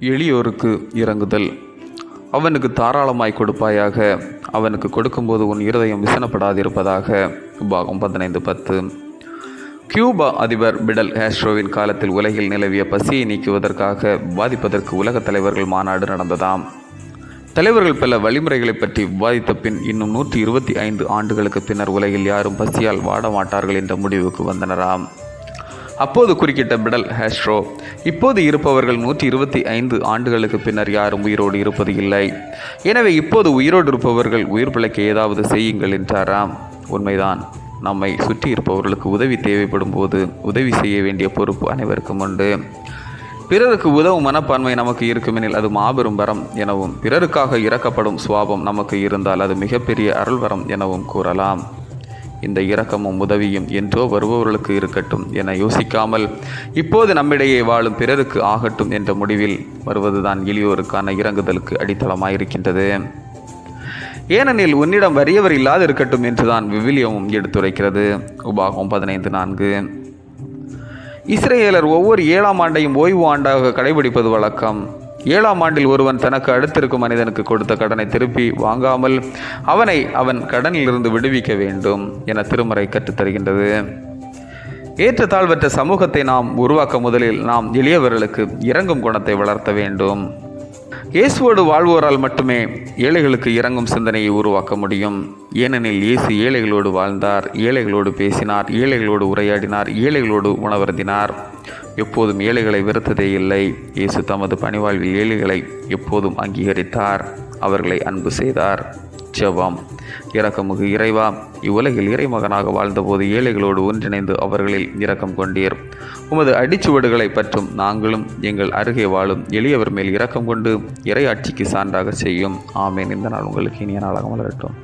எளியோருக்கு இறங்குதல். அவனுக்கு தாராளமாய் கொடுப்பாயாக. அவனுக்கு கொடுக்கும்போது உன் இருதயம் விசனப்படாதிருப்பதாக. பாகம் பதினைந்து பத்து. கியூபா அதிபர் பிடல் ஹேஸ்ட்ரோவின் காலத்தில் உலகில் நிலவிய பசியை நீக்குவதற்காக விவாதிப்பதற்கு உலகத் தலைவர்கள் மாநாடு நடந்ததாம். தலைவர்கள் பல வழிமுறைகளை பற்றி விவாதித்த பின் இன்னும் நூற்றி இருபத்தி ஐந்து ஆண்டுகளுக்கு பின்னர் உலகில் யாரும் பசியால் வாட மாட்டார்கள் என்ற முடிவுக்கு வந்தனராம். அப்போது குறுக்கிட்ட பிடல் ஹேஸ்ட்ரோ இப்போது இருப்பவர்கள் நூற்றி இருபத்தி ஐந்து ஆண்டுகளுக்கு பின்னர் யாரும் உயிரோடு இருப்பது இல்லை. எனவே இப்போது உயிரோடு இருப்பவர்கள் உயிர் பிழைக்க ஏதாவது செய்யுங்கள் என்றாராம். உண்மைதான் நம்மை சுற்றி இருப்பவர்களுக்கு உதவி தேவைப்படும் போது உதவி செய்ய வேண்டிய பொறுப்பு அனைவருக்கும் உண்டு. பிறருக்கு உதவும் மனப்பான்மை நமக்கு இருக்குமெனில் அது மாபெரும் வரம் எனவும் பிறருக்காக இறக்கப்படும் சுவாபம் நமக்கு இருந்தால் அது மிகப்பெரிய அருள்வரம் எனவும் கூறலாம். இந்த இரக்கமும் உதவியும் என்றோ வருபவர்களுக்கு இருக்கட்டும் என யோசிக்காமல் இப்போது நம்மிடையே வாழும் பிறருக்கு ஆகட்டும் என்ற முடிவில் வருவதுதான் எளியோருக்கான இறங்குதலுக்கு அடித்தளமாயிருக்கின்றது. ஏனெனில் உன்னிடம் வறியவர் இல்லாது இருக்கட்டும் என்றுதான் விவிலியமும் எடுத்துரைக்கிறது. உபாகம் பதினைந்து நான்கு. இஸ்ரேலர் ஒவ்வொரு ஏழாம் ஆண்டையும் ஓய்வு ஆண்டாக கடைபிடிப்பது வழக்கம். ஏழாம் ஆண்டில் ஒருவன் தனக்கு அடுத்திருக்கும் மனிதனுக்கு கொடுத்த கடனை திருப்பி வாங்காமல் அவனை அவன் கடனிலிருந்து விடுவிக்க வேண்டும் என திருமறை கற்றுத்தருகின்றது. ஏற்றத்தாழ்வற்ற சமூகத்தை நாம் உருவாக்க முதலில் நாம் எளியவர்களுக்கு இறங்கும் குணத்தை வளர்த்த வேண்டும். இயேசுவோடு வாழ்வோரால் மட்டுமே ஏழைகளுக்கு இறங்கும் சிந்தனையை உருவாக்க முடியும். ஏனெனில் இயேசு ஏழைகளோடு வாழ்ந்தார் ஏழைகளோடு பேசினார் ஏழைகளோடு உரையாடினார் ஏழைகளோடு உணவருந்தினார். எப்போதும் ஏழைகளை வெறுத்ததே இல்லை. இயேசு தமது பணிவாழ்வில் ஏழைகளை எப்போதும் அங்கீகரித்தார் அவர்களை அன்பு செய்தார். ஜெபம் இரக்கமுகு இறைவா இவ்வுலகில் இறைமகனாக வாழ்ந்தபோது ஏழைகளோடு ஒன்றிணைந்து அவர்களில் இரக்கம் கொண்டீர். உமது அடிச்சுவடுகளை பற்றும் நாங்களும் எங்கள் அருகே வாழும் எளியவர் மேல் இரக்கம் கொண்டு இறையாட்சிக்கு சான்றாக செய்யும். ஆமேன். இந்த நாள் உங்களுக்கு இனிய நாளாக மலரட்டும்.